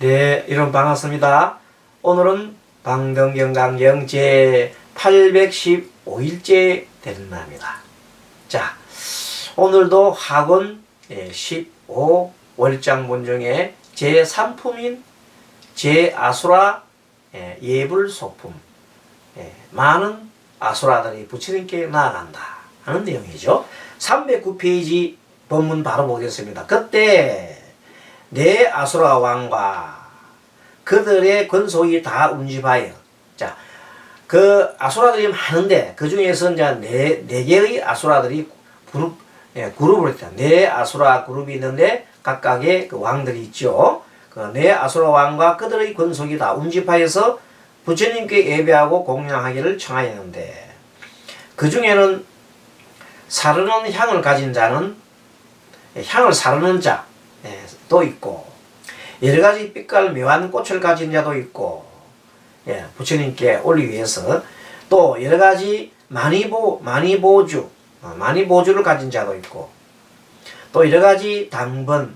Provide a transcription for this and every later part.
네, 여러분 반갑습니다. 오늘은 방등경 강경 제 815일째 되는 날입니다. 자, 오늘도 학원 15 월장 본 중에 제 3품인 제 아수라 예, 예불 소품 예, 많은 아수라들이 부처님께 나아간다 하는 내용이죠. 309페이지 본문 바로 보겠습니다. 그때 내 아수라 왕과 그들의 권속이 다 운집하여 자, 그 아수라들이 많은데 그 중에서 이제 네, 네 개의 아수라들이 그룹 예, 그룹을 했다. 네 아수라 그룹이 있는데 각각의 그 왕들이 있죠. 그네 아수라 왕과 그들의 권속이 다 운집하여서 부처님께 예배하고 공양하기를 청하였는데 그 중에는 사르는 향을 가진 자는 향을 사르는 자 도 있고 여러 가지 빛깔 묘한 꽃을 가진 자도 있고 예, 부처님께 올리기 위해서 또 여러 가지 많이보 많이보주 어, 많이보주를 가진 자도 있고 또 여러 가지 당번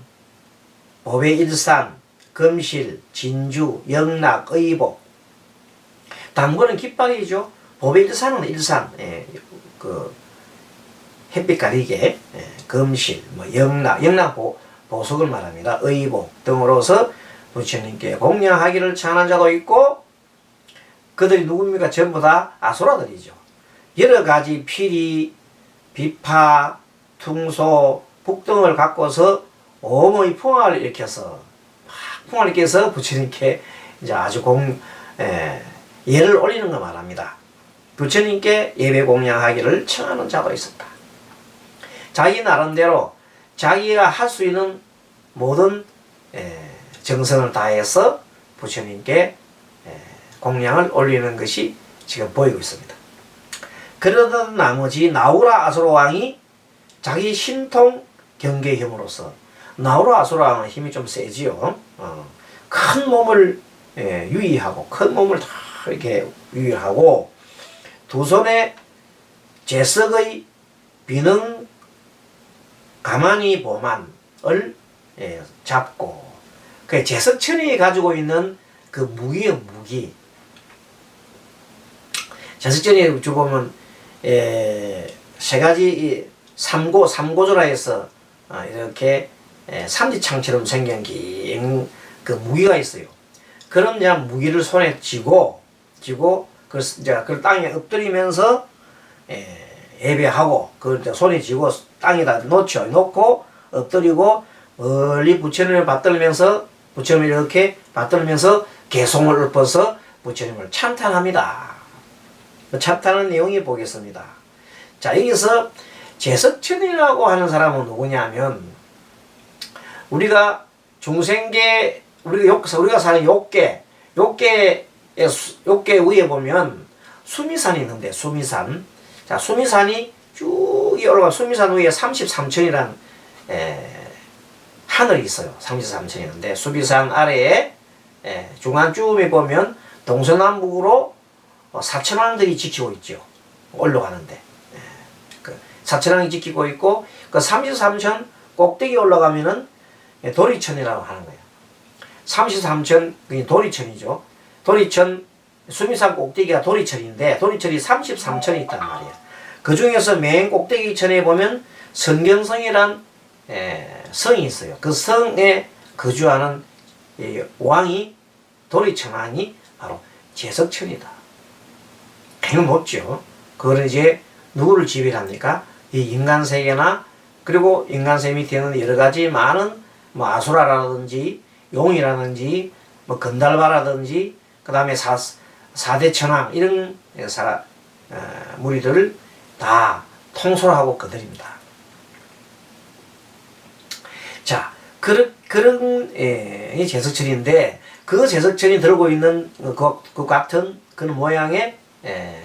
법의 일산 금실 진주 영락 의복. 당번은 깃발이죠. 법의 일산은 일산. 예, 그 햇빛 가리개 예, 금실 뭐 영락 영락 보, 보석을 말합니다 의복 등으로서 부처님께 공양하기를 청하는 자도 있고 그들이 누굽니까? 전부 다 아수라들이죠. 여러 가지 피리, 비파, 퉁소, 북등을 갖고서 오모의 풍화를 일으켜서 막 풍화를 일으켜서 부처님께 이제 아주 공 에, 예를 올리는 거 말합니다. 부처님께 예배 공양하기를 청하는 자도 있었다. 자기 나름대로 자기가 할 수 있는 모든 에, 정성을 다해서 부처님께 공양을 올리는 것이 지금 보이고 있습니다. 그러던 나머지 나우라 아수라 왕이 자기 신통 경계 힘으로써 나우라 아수라 왕은 힘이 좀 세지요. 어, 큰 몸을 예, 유의하고 큰 몸을 다 이렇게 유의하고 두 손에 제석의 비능 가만히 보만을 예, 잡고 그 제석천이 가지고 있는 그 무기의 무기 자석전에 주 보면 에, 세 가지 이 삼고 삼고조라 해서 어, 이렇게 에, 삼지창처럼 생긴 긴그 무기가 있어요. 그런 이제 무기를 손에 쥐고 쥐고 그 이제 그 땅에 엎드리면서 에, 예배하고 그 이제 손에 쥐고 땅에다 놓죠. 놓고 엎드리고 멀리 부처님을 받들면서 부처님을 이렇게 받들면서 개송을 읊어서 부처님을 찬탄합니다. 찬탄하는 내용이 보겠습니다. 자, 여기서 제석천이라고 하는 사람은 누구냐면 우리가 중생계 우리가 욕 우리가 사는 욕계 욕계의 욕계 위에 보면 수미산이 있는데 수미산 자 수미산이 쭉 올라가 수미산 위에 33천이란 하늘이 있어요 33천이 있는데 수미산 아래에 에, 중앙쯤에 보면 동서남북으로 어, 사천왕들이 지키고 있죠. 올라가는데. 예. 그 사천왕이 지키고 있고 그 33천 꼭대기 올라가면은 예, 도리천이라고 하는 거예요. 33천 그게 도리천이죠. 도리천 수미산 꼭대기가 도리천인데 도리천이 33천이 있단 말이에요. 그 중에서 맨 꼭대기 천에 보면 성경성이란 에, 성이 있어요. 그 성에 거주하는 왕이 도리천 왕이 바로 제석천이다. 굉장히 높죠. 그거는 이제 누구를 지배합니까? 이 인간 세계나 그리고 인간 세계 밑에는 여러 가지 많은 뭐 아수라라든지 용이라든지 뭐 건달바라든지 그 다음에 사, 사대천왕 이런 사, 어, 무리들을 다 통솔하고 그들입니다. 자, 그런, 그런, 예, 제석천인데, 그 제석천이 들고 있는 그, 그 같은 그런 모양의 예,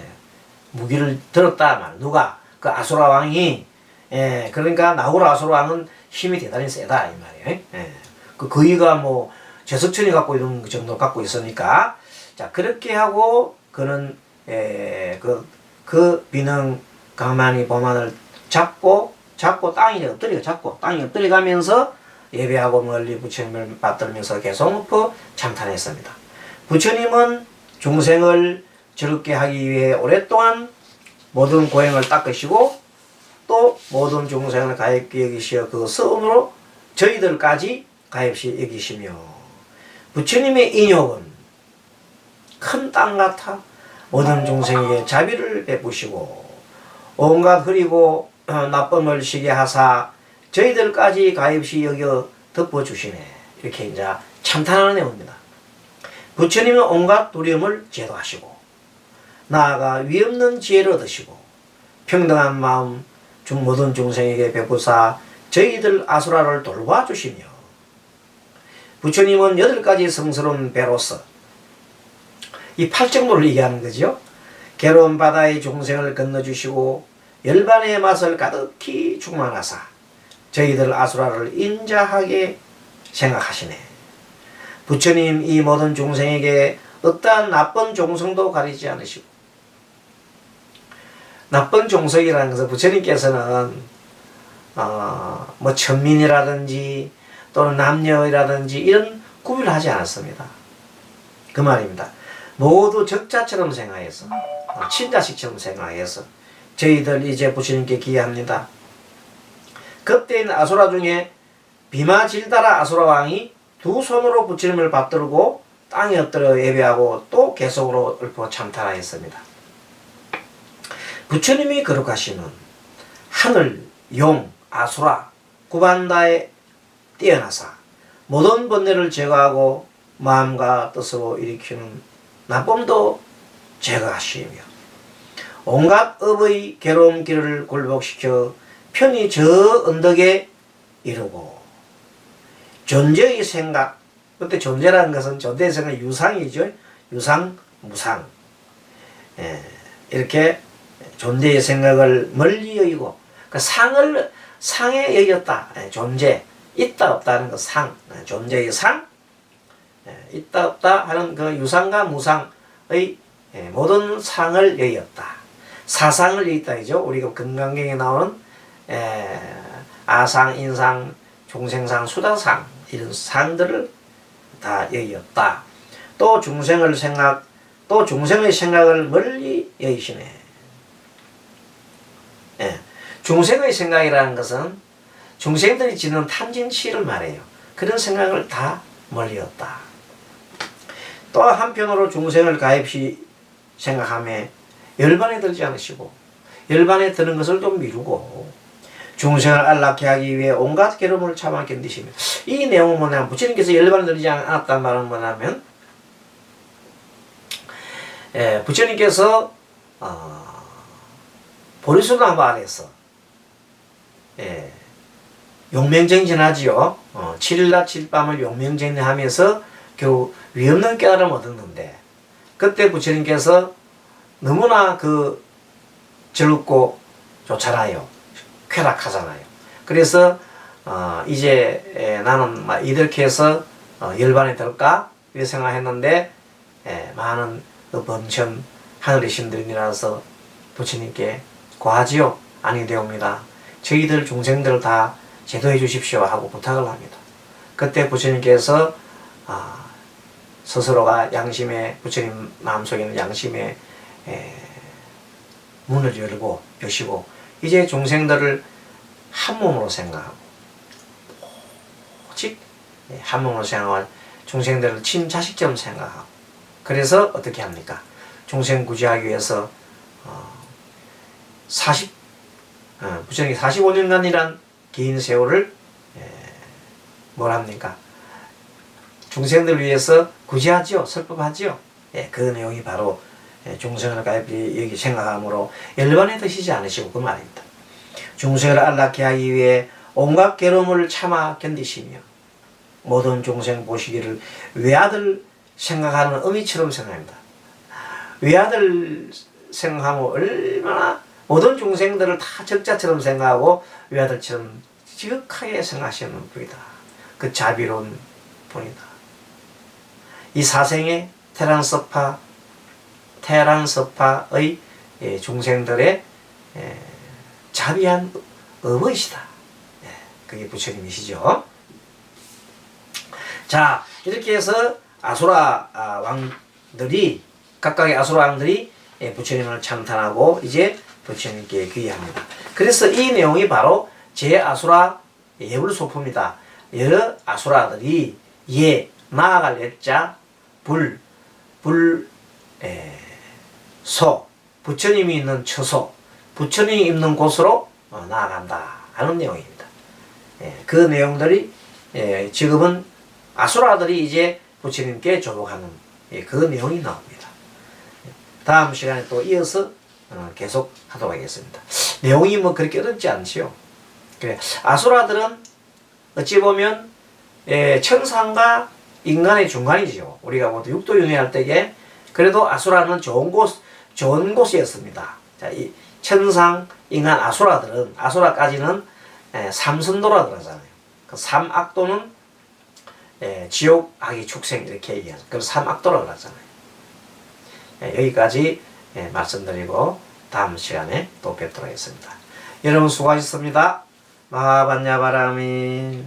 무기를 들었다 말 누가 그 아수라 왕이 예, 그러니까 나후라 아수라 왕은 힘이 대단히 세다 이 말이에요. 예. 그 그이가 뭐 제석천이 갖고 있는 그 정도 갖고 있으니까 자 그렇게 하고 그는 예, 그, 그 비능 가만히 범안을 잡고 잡고 땅에 엎드려 잡고 땅에 엎드려 가면서 예배하고 멀리 부처님을 받들면서 계속 엎어 참탄했습니다. 부처님은 중생을 즐겁게 하기 위해 오랫동안 모든 고행을 닦으시고 또 모든 중생을 가입히 여기시어 그 서운으로 저희들까지 가입시 여기시며 부처님의 인욕은 큰 땅 같아 모든 중생에게 자비를 베푸시고 온갖 흐리고 어, 나쁨을 시게 하사 저희들까지 가입시 여겨 덮어주시네 이렇게 이제 참탄하는 내용입니다. 부처님은 온갖 두려움을 제도하시고 나아가 위없는 지혜를 얻으시고 평등한 마음 중 모든 중생에게 베푸사 저희들 아수라를 돌봐주시며 부처님은 여덟 가지 성스러운 배로서 이 팔정도를 얘기하는 거죠. 괴로운 바다의 중생을 건너주시고 열반의 맛을 가득히 충만하사 저희들 아수라를 인자하게 생각하시네. 부처님 이 모든 중생에게 어떠한 나쁜 종성도 가리지 않으시고 나쁜 종성이라는 것은 부처님께서는 어, 뭐 천민이라든지 또는 남녀이라든지 이런 구별을 하지 않았습니다. 그 말입니다. 모두 적자처럼 생각해서 어, 친자식처럼 생각해서 저희들 이제 부처님께 기합니다. 그때인 아수라 중에 비마질다라 아수라 왕이 두 손으로 부처님을 받들고 땅에 엎드려 예배하고 또 계속으로 읊어 참탄하였습니다. 부처님이 거룩하시는 하늘, 용, 아수라, 구반다에 뛰어나사 모든 번뇌를 제거하고 마음과 뜻으로 일으키는 나쁨도 제거하시며 온갖 업의 괴로운 길을 굴복시켜 편히 저 언덕에 이르고 존재의 생각 그때 존재라는 것은 존재의 생각 유상이죠. 유상 무상. 예, 이렇게 존재의 생각을 멀리 여기고 그 상을 상에 여겼다. 예, 존재 있다 없다는 그 상. 존재의 상 예, 있다 없다 하는 그 유상과 무상의 예, 모든 상을 여겼다 사상을 여겼다이죠 우리가 건강경에 나오는 에, 아상, 인상, 중생상, 수다상 이런 상들을 다 여겼다. 또 중생을 생각, 또 중생의 생각을 멀리 여기시네. 예. 중생의 생각이라는 것은 중생들이 짓는 탐진치를 말해요. 그런 생각을 다 멀리었다. 또 한편으로 중생을 가입시 생각하며 열반에 들지 않으시고 열반에 드는 것을 좀 미루고 중생을 안락케 하기 위해 온갖 괴로움을 참아 견디시며 이 내용은 뭐냐면 부처님께서 열반을 들지 않았단 말은 뭐냐면 예, 부처님께서 어, 보리수나무 아래서 예, 용맹정진하지요. 어, 7일날 7밤을 용맹정진하면서 겨우 위없는 깨달음을 얻었는데 그때 부처님께서 너무나 그 즐겁고 좋잖아요. 쾌락하잖아요. 그래서 어, 이제 에, 나는 막 이렇게 해서 어, 열반에 들까 이렇게 생각했는데 에, 많은 그 범천 하늘의 신들이라서 부처님께 고하지요. 아니 되옵니다. 저희들 중생들 다 제도해 주십시오 하고 부탁을 합니다. 그때 부처님께서 아, 스스로가 양심의 부처님 마음속에 는 양심의 에, 문을 열고 여시고 이제 중생들을 한 몸으로 생각하고 오직 한 몸으로 생각할 중생들을 친자식처럼 생각하고 그래서 어떻게 합니까? 중생 구제하기 위해서 어, 40 어, 부처님이 45년간이란 긴 세월을 에, 뭘 합니까? 중생들 위해서 구제하지요, 설법하지요. 예, 그 내용이 바로 예, 중생을 가입히 여기 생각함으로 열반에 드시지 않으시고 그 말입니다. 중생을 안락케 하기 위해 온갖 괴로움을 참아 견디시며 모든 중생 보시기를 외아들 생각하는 어미처럼 생각합니다. 외아들 생각하면 얼마나 모든 중생들을 다 적자처럼 생각하고 외아들처럼 지극하게 생각하시는 분이다. 그 자비로운 분이다. 이 사생의 테란서파 테란서파의 예, 중생들의 자비한 어머니시다. 예, 그게 부처님이시죠. 자 이렇게 해서 아수라 아, 왕들이 각각의 아수라 왕들이 예, 부처님을 찬탄하고 이제 부처님께 귀의합니다. 그래서 이 내용이 바로 제 아수라 예불 소품이다. 여러 아수라들이 예 나아갈 예자 불, 불, 에, 소, 부처님이 있는 처소, 부처님이 있는 곳으로 어, 나아간다 하는 내용입니다. 예, 그 내용들이 예, 지금은 아수라들이 이제 부처님께 조복하는 예, 그 내용이 나옵니다. 다음 시간에 또 이어서 어, 계속 하도록 하겠습니다. 내용이 뭐 그렇게 어렵지 않지요. 그래, 아수라들은 어찌 보면 예, 천상과 인간의 중간이죠. 우리가 모두 육도윤회할 때에 그래도 아수라는 좋은 곳, 좋은 곳이었습니다. 자, 이 천상, 인간, 아수라들은 아수라까지는 예, 삼선도라 그러잖아요. 그 삼악도는 예, 지옥, 악의 축생 이렇게 얘기하죠. 그래서 삼악도라 그러잖아요. 예, 여기까지 예, 말씀드리고 다음 시간에 또 뵙도록 하겠습니다. 여러분 수고하셨습니다. 마하반야바라미